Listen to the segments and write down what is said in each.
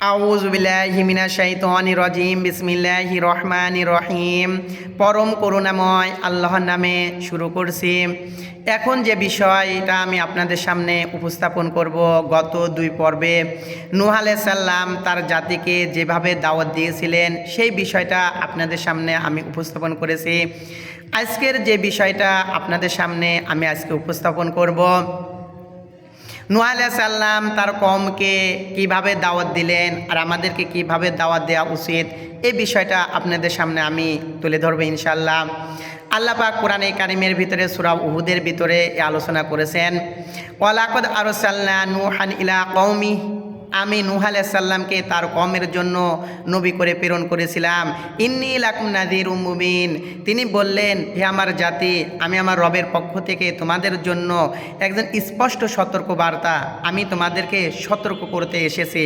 আউজবিল্লাহিমিনা শাইতানি রজিম বিসমিল্লাহি রহমানি রহিম। পরম করুণাময় আল্লাহর নামে শুরু করছি। এখন যে বিষয়টা আমি আপনাদের সামনে উপস্থাপন করব গত দুই পর্বে, নূহ আলাইহিস সাল্লাম তার জাতিকে যেভাবে দাওয়াত দিয়েছিলেন, সেই বিষয়টা আপনাদের সামনে আমি উপস্থাপন করেছি। আজকের যে বিষয়টা আপনাদের সামনে আমি আজকে উপস্থাপন করব নুহ সাল্লাম তার কমকে কীভাবে দাওয়াত দিলেন আর আমাদেরকে কীভাবে দাওয়াত দেওয়া উচিত, এই বিষয়টা আপনাদের সামনে আমি তুলে ধরবো ইনশাল্লাহ আল্লাহ পাক কোরআনে কারিমের ভিতরে সুরাব উহুদের ভিতরে আলোচনা করেছেন। ওয়ালাকদ আরসাল্লা নুহান ইলা কৌমি আমি নুহ আলাইসাল্লামকে তার কমের জন্য নবী করে প্রেরণ করেছিলাম। ইন্নি লাকুম নাদির উমুবিন তিনি বললেন, হে আমার জাতি, আমি আমার রবের পক্ষ থেকে তোমাদের জন্য একজন স্পষ্ট সতর্ক বার্তা আমি তোমাদেরকে সতর্ক করতে এসেছি।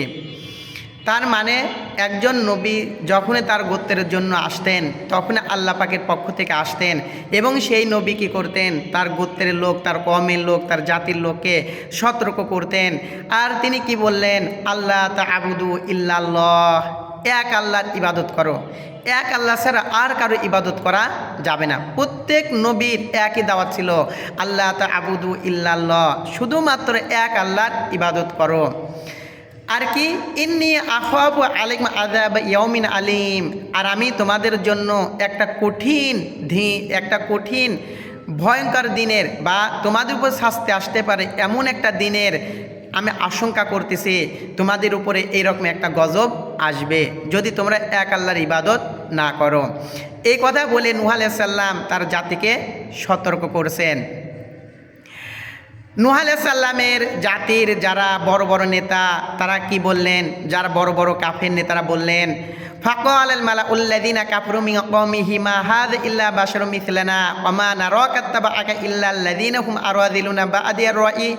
তার মানে একজন নবী যখনই তার গোত্রের জন্য আসতেন তখন আল্লাহ পাকের পক্ষ থেকে আসতেন এবং সেই নবী কী করতেন? তার গোত্রের লোক, তার কমের লোক, তার জাতির লোককে সতর্ক করতেন। আর তিনি কি বললেন? আল্লাহ তা আবুদু ইল্লাল্লাহ। এক আল্লাহর ইবাদত করো। এক আল্লাহ ছাড়া আর কারও ইবাদত করা যাবে না। প্রত্যেক নবীর একই দাওয়াত ছিল আল্লাহ তা আবুদু ইল্লাল্লাহ। শুধুমাত্র এক আল্লাহর ইবাদত করো। আর কি? ইন্নি আহব আলিম আজাব ইয়মিন আলিম। আর আমি তোমাদের জন্য একটা কঠিন ধি একটা কঠিন, ভয়ঙ্কর দিনের বা তোমাদের উপর শাস্তি আসতে পারে এমন একটা দিনের আমি আশঙ্কা করতেছি তোমাদের উপরে এইরকম একটা গজব আসবে যদি তোমরা এক আল্লাহর ইবাদত না করো। এই কথা বলে নুহ সাল্লাম তার জাতিকে সতর্ক করছেন। নুহ সাল্লামের জাতির যারা বড় বড় নেতা, তারা কি বললেন? যারা বড় বড় কাফের নেতারা বললেন মালা উল্লাদিনা ইল্লা রাই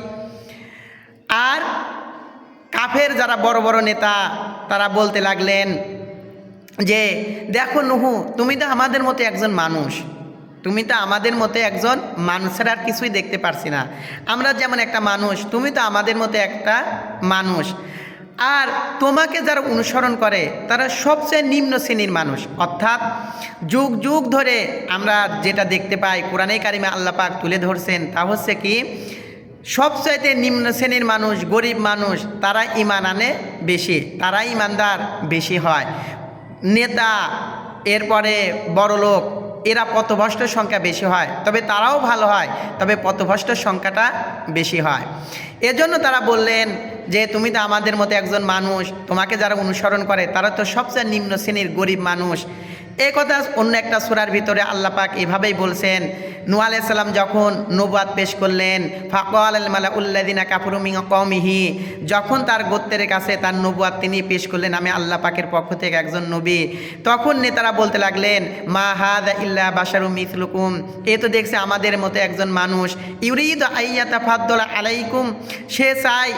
আর কাফের যারা বড় বড় নেতা, তারা বলতে লাগলেন যে, দেখো নুহু, তুমি তো আমাদের মতো একজন মানুষ। তুমি তো আমাদের মতো একজন মানুষের আর কিছুই দেখতে পারছি না। আমরা যেমন একটা মানুষ, তুমি তো আমাদের মতো একটা মানুষ। আর তোমাকে যারা অনুসরণ করে, তারা সবচেয়ে নিম্ন শ্রেণির মানুষ। অর্থাৎ যুগ যুগ ধরে আমরা যেটা দেখতে পাই, কোরআনে কারিমে আল্লাপাক তুলে ধরছেন, তা হচ্ছে কি, সবচাইতে নিম্ন শ্রেণির মানুষ, গরিব মানুষ, তারা ইমান আনে বেশি, তারা ইমানদার বেশি হয়। নেতা, এরপরে বড় লোক এরা পথভ্রষ্টের সংখ্যা বেশি হয়, তবে তারাও ভালো হয়, তবে পথভ্রষ্টের সংখ্যাটা বেশি হয়। এজন্য তারা বললেন যে, তুমি তো আমাদের মতো একজন মানুষ, তোমাকে যারা অনুসরণ করে, তারা তো সবচেয়ে নিম্ন শ্রেণির গরিব মানুষ। এ কথা অন্য একটা সুরার ভিতরে আল্লাপাক এভাবেই বলছেন নু আলাইসাল্লাম যখন নবাদ পেশ করলেন, ফাকল মালা উল্লাদিনা কাপুরুমিং কমিহি যখন তার গোত্রের কাছে তার নবুয়াদ তিনি পেশ করলেন, আমি আল্লাহ পাকের পক্ষ থেকে একজন নবী, তখন নেতারা বলতে লাগলেন, মা হাদ ইল্লা বাসারু মিথলুকুম এ তো দেখছে আমাদের মতো একজন মানুষ, ইউরিদ আইয়াতা ফাদ্দলা আলাইকুম সে চাই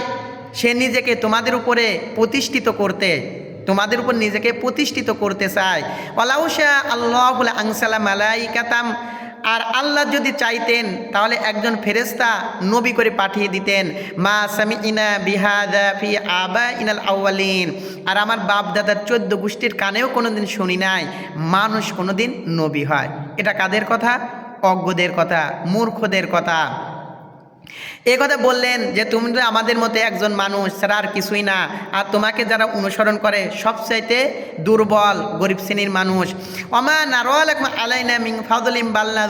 সে নিজেকে তোমাদের উপরে প্রতিষ্ঠিত করতে, তোমাদের উপর নিজেকে প্রতিষ্ঠিত করতে চায়। ওলাউশা আল্লাহ আংসালা মালাই কাতাম আর আল্লাহ যদি চাইতেন, তাহলে একজন ফেরেস্তা নবী করে পাঠিয়ে দিতেন। মা সামি ইনা ফি আবা ইনাল আউ্বালিন আর আমার বাপ দাদার চোদ্দ গোষ্ঠীর কানেও কোনোদিন শুনি নাই, মানুষ কোনোদিন নবী হয়। এটা কাদের কথা? অজ্ঞদের কথা, মূর্খদের কথা। এ কথা বললেন যে তুমি আমাদের মতো একজন মানুষ, ছাড়া আর কিছুই না। আর তোমাকে যারা অনুসরণ করে, সবচাইতে দুর্বল, গরিব শ্রেণির মানুষ। অমা নারোয়াল বাল্লা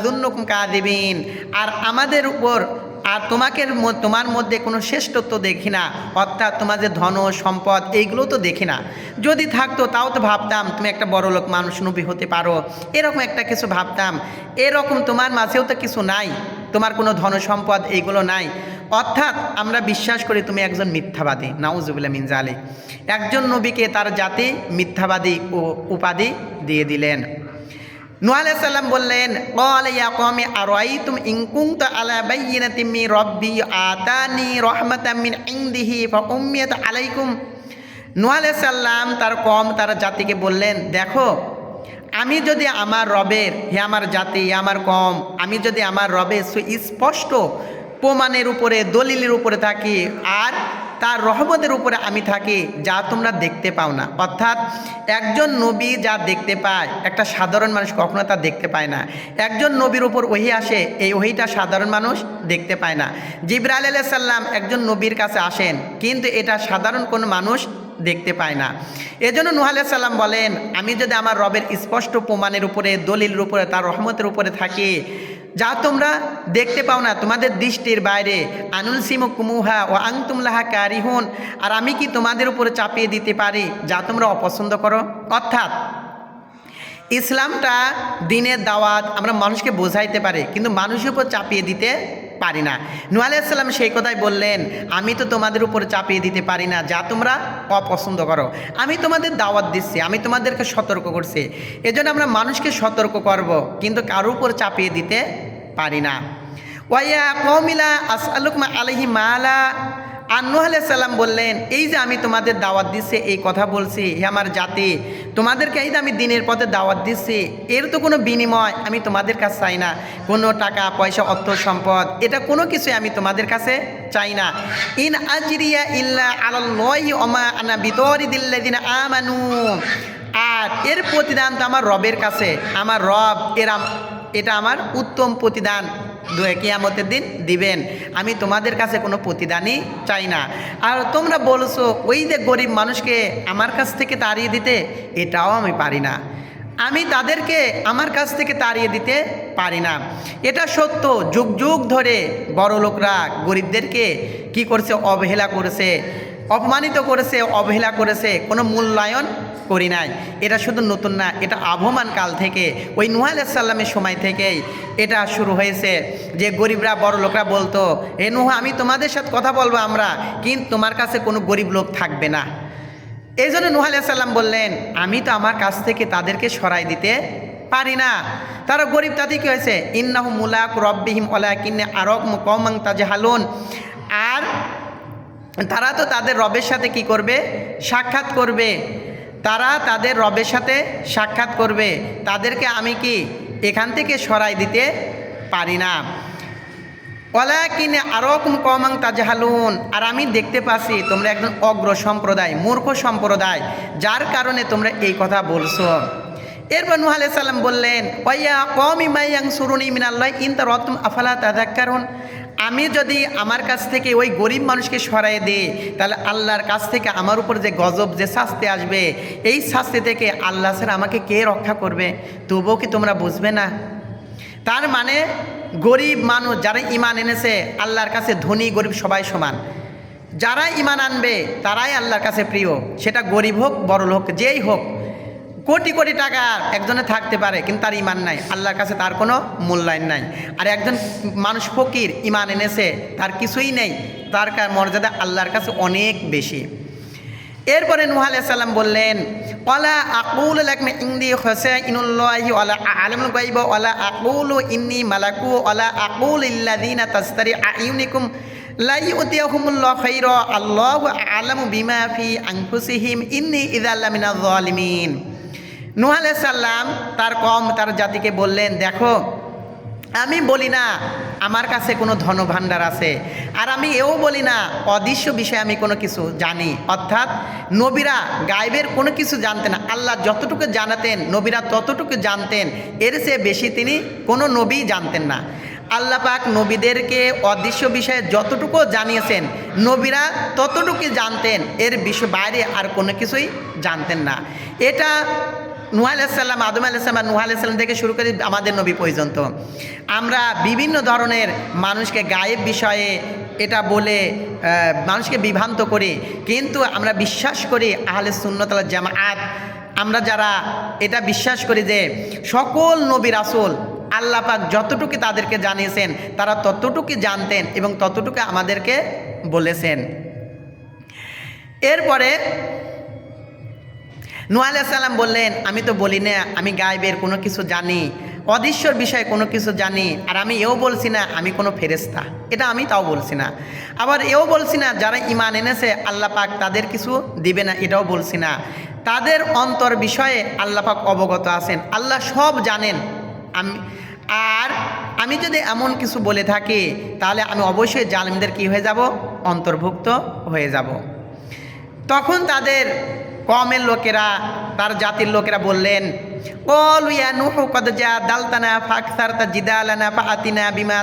আর আমাদের উপর, আর তোমাকে তোমার মধ্যে কোনো শ্রেষ্ঠত্ব দেখি না। অর্থাৎ তোমার যে ধন, সম্পদ, এইগুলো তো দেখি না। যদি থাকতো, তাও তো ভাবতাম, তুমি একটা বড় লোক মানুষ, নবী হতে পারো। এরকম একটা কিছু ভাবতাম। এরকম তোমার মাঝেও তো কিছু নাই। তোমার কোনো ধন সম্পদ এইগুলো নাই। অর্থাৎ আমরা বিশ্বাস করি তুমি একজন মিথ্যাবাদী। নাউজুবিল্লা মিনজা আলী একজন নবীকে তার জাতি মিথ্যাবাদী ও উপাধি দিয়ে দিলেন। নুয়ালে সাল্লাম বললেন ইয়া কমে আরাই তুম তো আলা মিন আলাইকুম। তার কম তার জাতিকে বললেন, দেখো আমি যদি আমার রবের, হে আমার জাতি, হে আমার কম, আমি যদি আমার রবের স্পষ্ট প্রমাণের উপরে, দলিলের উপরে থাকি, আর তার রহমতের উপরে আমি থাকি, যা তোমরা দেখতে পাও না। অর্থাৎ একজন নবী যা দেখতে পায়, একটা সাধারণ মানুষ কখনো তা দেখতে পায় না। একজন নবীর উপর ওহি আসে, এই ওহিটা সাধারণ মানুষ দেখতে পায় না। জিব্রাইল আলাইহিস সাল্লাম একজন নবীর কাছে আসেন, কিন্তু এটা সাধারণ কোনো মানুষ দেখতে পায় না। এজন্য নুহ আলাইহিস সাল্লাম বলেন, আমি যদি আমার রবের স্পষ্ট প্রমাণের উপরে, দলিলের উপরে, তার রহমতের উপরে থাকি, যা তোমরা দেখতে পাও না, তোমাদের দৃষ্টির বাইরে আনুল সিমু কুমুহা ও আংতুমলাহা কারিহুন, আর আমি কি তোমাদের উপরে চাপিয়ে দিতে পারি, যা তোমরা অপছন্দ করো? অর্থাৎ, ইসলামটা দিনের দাওয়াত আমরা মানুষকে বোঝাইতে পারি, কিন্তু মানুষের উপর চাপিয়ে দিতে পারি না। নু আলাইসাল্লাম সেই কথাই বললেন, আমি তো তোমাদের উপর চাপিয়ে দিতে পারি না, যা তোমরা অপছন্দ করো। আমি তোমাদের দাওয়াত দিচ্ছি, আমি তোমাদেরকে সতর্ক করছি। এজন্য আমরা মানুষকে সতর্ক করব, কিন্তু কারও উপর চাপিয়ে দিতে পারি না। ওয়াইয়া কমিলা আসালুকমা আলহি মালা আন্নু সাল্লাম বললেন, এই যে আমি তোমাদের দাওয়াত দিচ্ছি, এই কথা বলছি, হে আমার জাতি, তোমাদেরকে এই যে আমি দিনের পথে দাওয়াত দিচ্ছি, এর তো কোনো বিনিময় আমি তোমাদের কাছে চাই না। কোনো টাকা, পয়সা, অর্থ, সম্পদ, এটা কোনো কিছুই আমি তোমাদের কাছে চাই না। ইন আজরিয়া ইল্লা আলাল্লাহি ওমা আনা বিতরিদিল্লাযিনা আমানু। আর এর প্রতিদান তো আমার রবের কাছে। আমার রব, এর আম- এটা আমার উত্তম প্রতিদান। কিয়ামতের দিন দিবেন। আমি তোমাদের কাছে কোনো প্রতিদানই চাই না। আর তোমরা বলছো, ওই যে গরিব মানুষকে আমার কাছ থেকে তাড়িয়ে দিতে, এটাও আমি পারি না। আমি তাদেরকে আমার কাছ থেকে তাড়িয়ে দিতে পারি না। এটা সত্য। যুগ যুগ ধরে বড় লোকরা গরিবদেরকে কি করছে? অবহেলা করেছে। অপমানিত করেছে, অবহেলা করেছে, কোনো মূল্যায়ন করি নাই। এটা শুধু নতুন না, এটা আবহমান কাল থেকে, ওই নুহ আলাইসাল্লামের সময় থেকেই এটা শুরু হয়েছে যে গরিবরা, বড় লোকরা বলতো, হে নুহ, আমি তোমাদের সাথে কথা বলব আমরা, কিন্তু তোমার কাছে কোনো গরিব লোক থাকবে না। এই জন্য নুহ আলাইসাল্লাম বললেন, আমি তো আমার কাছ থেকে তাদেরকে সরাই দিতে পারি না। তারা গরিব, তাতে কী হয়েছে? ইন্নাহু মুলাক রব্বিহিম ওলা কিন্নে আরক কমাং তাজহালুন। আর তারা তো তাদের রবের সাথে কি করবে? সাক্ষাৎ করবে। তারা তাদের রবের সাথে সাক্ষাৎ করবে। তাদেরকে আমি কি এখান থেকে সরাই দিতে পারি না? ওলা কিনে আরকম কমাং তাজহালুন। আর আমি দেখতে পাচ্ছি তোমরা একজন অগ্র সম্প্রদায়, মূর্খ সম্প্রদায়, যার কারণে তোমরা এই কথা বলছো। এরপর নুহ আলাইহিস সালাম বললেন, ওয়া কম ইমাইয়াং সুরুনি মিনাল্লাহ ইন তা রতুম আফালা তাদাক্কারুন আমি যদি আমার কাছ থেকে ওই গরিব মানুষকে সরাই দিই, তাহলে আল্লাহর কাছ থেকে আমার উপর যে গজব, যে শাস্তি আসবে, এই শাস্তি থেকে আল্লাহ স্যার আমাকে কে রক্ষা করবে? তবুও কি তোমরা বুঝবে না? তার মানে গরিব মানুষ যারা ইমান এনেছে, আল্লাহর কাছে ধনী গরিব সবাই সমান। যারা ইমান আনবে, তারাই আল্লাহর কাছে প্রিয়। সেটা গরিব হোক বড় হোক যেই হোক। কোটি কোটি টাকা একজনে থাকতে পারে, কিন্তু তার ইমান নাই। আল্লাহর কাছে তার কোনো মূল্যায়ন নাই। আর একজন মানুষ ফকির, ইমান এনেছে, তার কিছুই নেই। তার মর্যাদা আল্লাহর কাছে অনেক বেশি। এরপরে নুহ বললেন ওলা আকুল লাকমে ইন্দি হসে ইনুল্লাহি ওলা আলমুল গাইব ওলা আকুল ইন্নি মালাকু ওলা আকুল ইল্লাদিনা তাস্তারি আইউনিকুম আল্লাহু আলামু বিমা ফি আনফুসিহিম, ইন্নি ইদাল্লা মিনাজ জালিমিন নুহ আলাইসাল্লাম তার কম, তার জাতিকে বললেন, দেখো, আমি বলি না, আমার কাছে কোনো ধনভাণ্ডার আছে। আর আমি এও বলি না, অদৃশ্য বিষয়ে আমি কোনো কিছু জানি। অর্থাৎ নবীরা গায়েবের কোনো কিছু জানতেন আল্লাহ যতটুকু জানাতেন, নবীরা ততটুকু জানতেন, এর চেয়ে বেশি তিনি কোনো নবী জানতেন না। আল্লাহ পাক নবীদেরকে অদৃশ্য বিষয়ে যতটুকু জানিয়েছেন, নবীরা ততটুকু জানতেন, এর বিষয় বাইরে আর কোনো কিছুই জানতেন না। এটা নুহ আলাইসাল্লাম আদম আলাইসাল্লাম নুহ আলাইসাল্লাম থেকে শুরু করে আমাদের নবী পর্যন্ত। আমরা বিভিন্ন ধরনের মানুষকে গায়েব বিষয়ে এটা বলে মানুষকে বিভ্রান্ত করি, কিন্তু আমরা বিশ্বাস করি আহলে সুন্নতলা জামাআত আমরা যারা এটা বিশ্বাস করি যে সকল নবী রাসূল আল্লাহ পাক যতটুকু তাদেরকে জানিয়েছেন, তারা ততটুকু জানতেন এবং ততটুকু আমাদেরকে বলেছেন। এরপরে নুহ সাল্লাম বললেন, আমি তো বলি না, আমি গায়েবের কোনো কিছু জানি, অদৃশ্যর বিষয়ে কোনো কিছু জানি, আর আমি এও বলছি না, আমি কোনো ফেরেস্তা এটা আমি তাও বলছি না। আবার এও বলছি না, যারা ইমান এনেছে, আল্লাহ পাক তাদের কিছু দিবে না, এটাও বলছি না। তাদের অন্তর বিষয়ে আল্লাহ পাক অবগত আছেন, আল্লাহ সব জানেন। আমি, আর আমি যদি এমন কিছু বলে থাকি, তাহলে আমি অবশ্যই জালিমদের কি হয়ে যাব? অন্তর্ভুক্ত হয়ে যাব। তখন তাদের কমের লোকেরা, তার জাতির লোকেরা বললেন যা দালতানা তা বিমা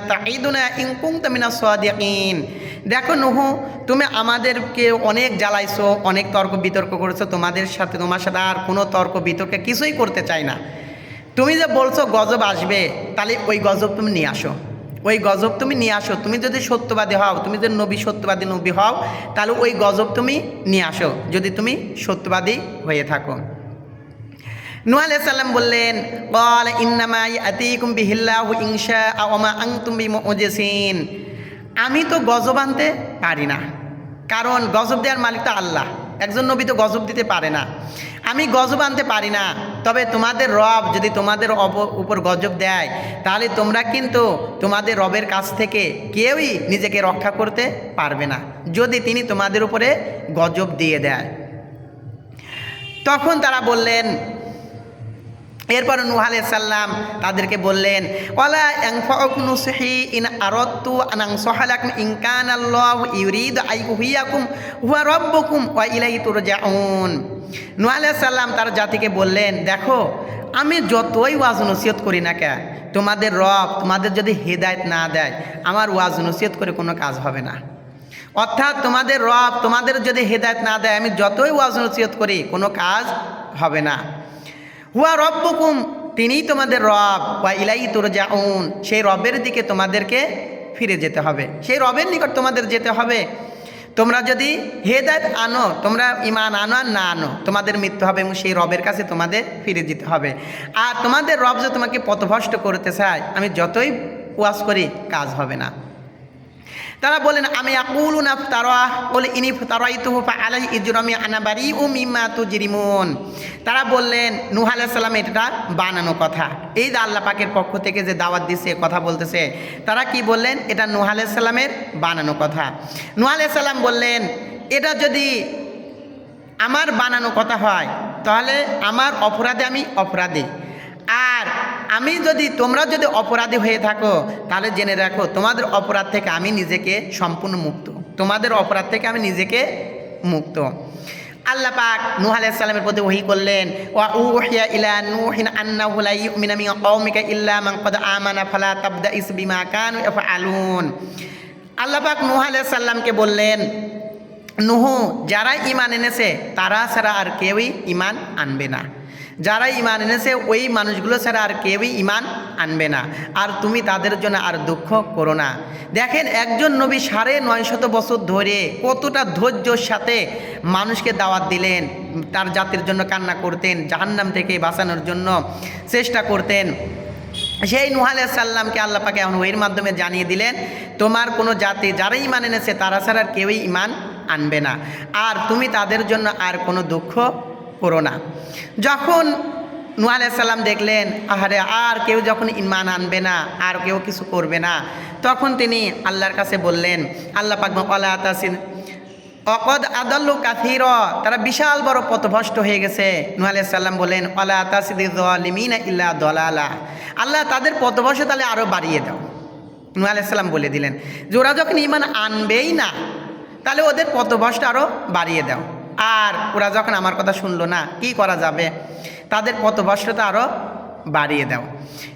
দেখো নুহু, তুমি আমাদেরকে অনেক জ্বালাইছো, অনেক তর্ক বিতর্ক করেছ, তোমাদের সাথে, তোমার সাথে আর কোনো তর্ক বিতর্কে কিছুই করতে চাই না। তুমি যে বলছো গজব আসবে, তাহলে ওই গজব তুমি নিয়ে আসো। ওই গজব তুমি নিয়ে আসো। তুমি যদি সত্যবাদী হও, তুমি যদি নবী সত্যবাদী নবী হও, তাহলে ওই গজব তুমি নিয়ে আসো, যদি তুমি সত্যবাদী হয়ে থাকো। আলাইহিস সালাম বললেন বল ইন্নামা ইয়াতিকুম বিহিল্লাহু ইনশা ওমা আনতুম বিমুজিসিন আমি তো গজব আনতে পারি না, কারণ গজব দেওয়ার মালিক তো আল্লাহ, একজন নবী তো গজব দিতে পারে না। আমি গজব আনতে পারি না তবে তোমাদের রব যদি তোমাদের উপর গজব দেয়, তাহলে তোমরা কিন্তু তোমাদের রবের কাছ থেকে কেউই নিজেকে রক্ষা করতে পারবে না, যদি তিনি তোমাদের উপরে গজব দিয়ে দেয়। তখন তারা বললেন এরপর নুহ সাল্লাম তাদেরকে বললেন নুসহি ইন আরাদতু আন আনসাহালাকুম ইন কানা আল্লাহু ইউরিদু আইয়ুহিয়াকুম হুয়া সাল্লাম তার জাতিকে বললেন, দেখো, আমি যতই ওয়াজ নসিহত করি না কে তোমাদের রব তোমাদের যদি হেদায়েত না দেয়, আমার ওয়াজ নসিহত করে কোনো কাজ হবে না। অর্থাৎ তোমাদের রব তোমাদের যদি হেদায়েত না দেয়, আমি যতই ওয়াজ নসিহত করি, কোনো কাজ হবে না। হুয়া রব্বকুম, তিনিই তোমাদের রব বা ইলাই তুরজাউন, সেই রবের দিকে তোমাদেরকে ফিরে যেতে হবে। সেই রবের নিকট তোমাদের যেতে হবে। তোমরা যদি হেদায়ত আনো, তোমরা ইমান আনো আর না আনো, তোমাদের মৃত্যু হবে এবং সেই রবের কাছে তোমাদের ফিরে যেতে হবে। আর তোমাদের রব যে তোমাকে পথভ্রষ্ট করতে চায়, আমি যতই ওয়াজ করি, কাজ হবে না। তারা বলেন, আমি আকুলু না তারা বলে, ইনি তারাই তো আলাই ইজরমি আনাবারি ও মিম্মা তু জিরিমুন তারা বললেন, নুহ আলাইহিস সালাম এটা বানানো কথা। এই যে আল্লাহ পাকের পক্ষ থেকে যে দাওয়াত দিছে, কথা বলতেছে, তারা কি বললেন? এটা নুহ আলাইহিস সালামের বানানো কথা। নুহ আলাইহিস সালাম বললেন, এটা যদি আমার বানানো কথা হয়, তাহলে আমার অপরাধে আমি অপরাধী। আমি যদি, তোমরা যদি অপরাধী হয়ে থাকো, তাহলে জেনে রাখো, তোমাদের অপরাধ থেকে আমি নিজেকে সম্পূর্ণ মুক্ত। তোমাদের অপরাধ থেকে আমি নিজেকে মুক্ত। আল্লাহ পাক নূহ আলাইহিস সালামের প্রতি ওহী করলেন, ওয়া উহিয়া ইলা নূহিন আন্নাহু লা ইউমিনা মিন কওমিকা ইল্লা মান ক্বাদ আমানা ফালা তাবদাইস বিমা কানু ইয়াফআলুন। আল্লাহ পাক নূহ আলাইহিস সালামকে বললেন, নুহু, যারা ইমান এনেছে, তারা ছাড়া আর কেউই ইমান আনবে না। যারা ইমান এনেছে, ওই মানুষগুলো ছাড়া আর কেউই ইমান আনবে না। আর তুমি তাদের জন্য আর দুঃখ করো না। দেখেন, একজন নবী সাড়ে নয় শত বছর ধরে কতটা ধৈর্যর সাথে মানুষকে দাওয়াত দিলেন, তার জাতির জন্য কান্না করতেন, জাহান্নাম থেকে বাঁচানোর জন্য চেষ্টা করতেন। সেই নুহ সাল্লামকে আল্লাহ পাকে এখন ওইর মাধ্যমে জানিয়ে দিলেন, তোমার কোনো জাতি যারাই ইমান এনেছে, তারা ছাড়া আর কেউই ইমান আনবে না। আর তুমি তাদের জন্য আর কোনো দুঃখ করো না। যখন নুহ আলাইহিস সাল্লাম দেখলেন, আহারে, আর কেউ যখন ইমান আনবে না, আর কেউ কিছু করবে না, তখন তিনি আল্লাহর কাছে বললেন, আল্লাহ পাক আল্লাহ তাসিন অকদ আদাল্লু কাথির তারা বিশাল বড় পথভ্রষ্ট হয়ে গেছে। নুহ আলাইহিস সাল্লাম বলেন আল্লাহ তাসিদিমিনা ইল্লা দলালা। আল্লাহ তাদের পথভ্রষ্ট তাহলে আরও বাড়িয়ে দাও। নুহ আলাইহিস সাল্লাম বলে দিলেন, যে ওরা যখন ইমান আনবেই না, তাহলে ওদের পথভ্রষ্ট আরও বাড়িয়ে দাও। আর ওরা যখন আমার কথা শুনলো, না, কি করা যাবে? তাদের পথভ্রষ্টতা আরও বাড়িয়ে দাও।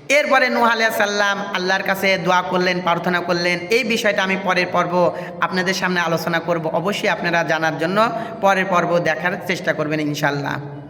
এরপরে নুহ সাল্লাম আল্লাহর কাছে দোয়া করলেন, প্রার্থনা করলেন। এই বিষয়টা আমি পরের পর্ব আপনাদের সামনে আলোচনা করব। অবশ্যই আপনারা জানার জন্য পরের পর্ব দেখার চেষ্টা করবেন ইনশাল্লাহ